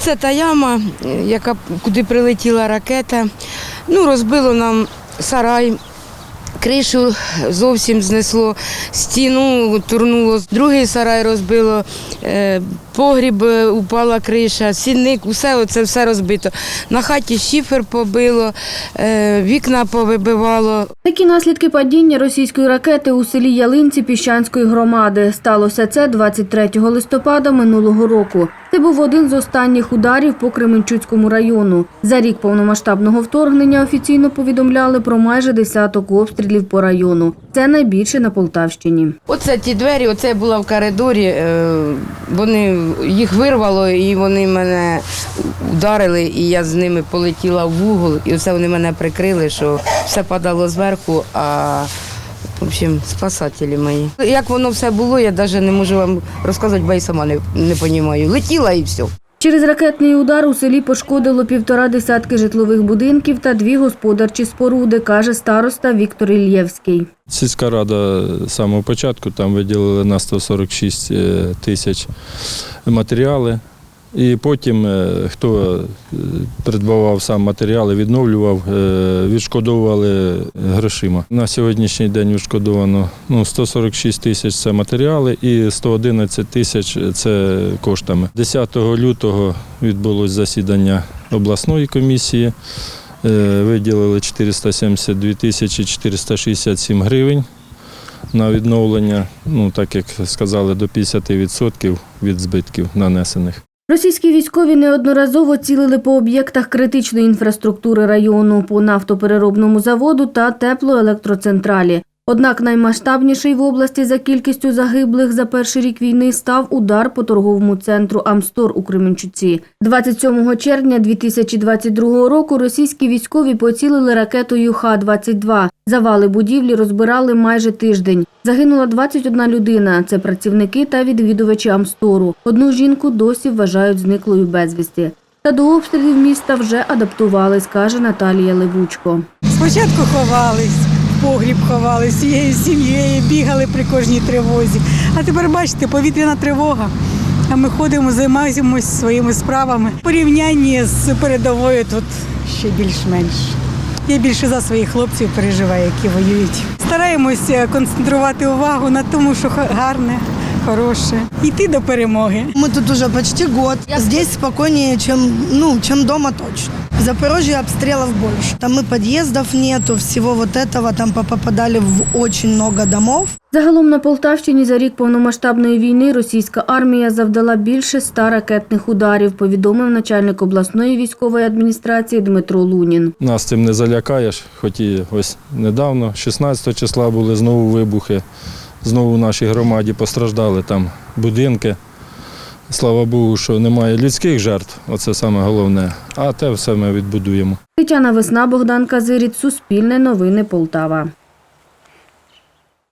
Оце та яма, яка куди прилетіла ракета. Ну, розбило нам сарай. Кришу зовсім знесло, стіну турнуло, другий сарай розбило, е, погріб е, упала криша, сінник, усе оце все розбито. На хаті шифер побило, е, вікна повибивало. Такі наслідки падіння російської ракети у селі Ялинці Піщанської громади. Сталося це 23 листопада минулого року. Це був один з останніх ударів по Кременчуцькому району. За рік повномасштабного вторгнення офіційно повідомляли про майже десяток обстрілів по району. Це найбільше на Полтавщині. Оце ті двері, оце була в коридорі, е, вони їх вирвало і вони мене ударили, і я з ними полетіла в угол, і оце вони мене прикрили, що все падало зверху, а в общем, спасателі мої. Як воно все було, я навіть не можу вам розказати, бо я й сама не, не розумію. Летіла і все. Через ракетний удар у селі пошкодило півтора десятки житлових будинків та дві господарчі споруди, каже староста Віктор Ільєвський. Сільська рада з самого початку там виділили на 146 е, тисяч матеріали. І потім, е, хто е, придбавав сам матеріали, відновлював, е, відшкодовували грошима. На сьогоднішній день відшкодовано ну, 146 тисяч це матеріали і 111 тисяч це коштами. 10 лютого відбулось засідання обласної комісії. Виділили 472 тисячі 467 гривень на відновлення, ну так як сказали, до 50% від збитків нанесених. Російські військові неодноразово цілили по об'єктах критичної інфраструктури району, по нафтопереробному заводу та теплоелектроцентралі. Однак наймасштабніший в області за кількістю загиблих за перший рік війни став удар по торговому центру Амстор у Кременчуці. 27 червня 2022 року російські військові поцілили ракетою Х-22. Завали будівлі розбирали майже тиждень. Загинула 21 людина. Це працівники та відвідувачі Амстору. Одну жінку досі вважають зниклою безвісті. Та до обстрілів міста вже адаптувались, каже Наталія Левучко. Спочатку ховались, погріб ховались всією сім'єю, бігали при кожній тривозі. А тепер бачите, повітряна тривога. А ми ходимо, займаємося своїми справами. Порівнянні з передовою тут ще більш-менш. Я більше за своїх хлопців переживаю, які воюють. Стараємося концентрувати увагу на тому, що гарне, хороше. Йти до перемоги. Мы тут уже почти год. Здесь спокойнее, чем, ну, чем дома точно. В Запорожье обстрелов больше. Там и подъездов нету, всего вот этого. Там попадали в очень много домов. Загалом на Полтавщині за рік повномасштабної війни російська армія завдала більше ста ракетних ударів, повідомив начальник обласної військової адміністрації Дмитро Лунін. Нас цим не залякаєш, хоч і ось недавно, 16 числа були знову вибухи. Знову в нашій громаді постраждали там будинки. Слава Богу, що немає людських жертв, оце саме головне. А те все ми відбудуємо. Тетяна Весна, Богдан Казиріт, Суспільне новини Полтава.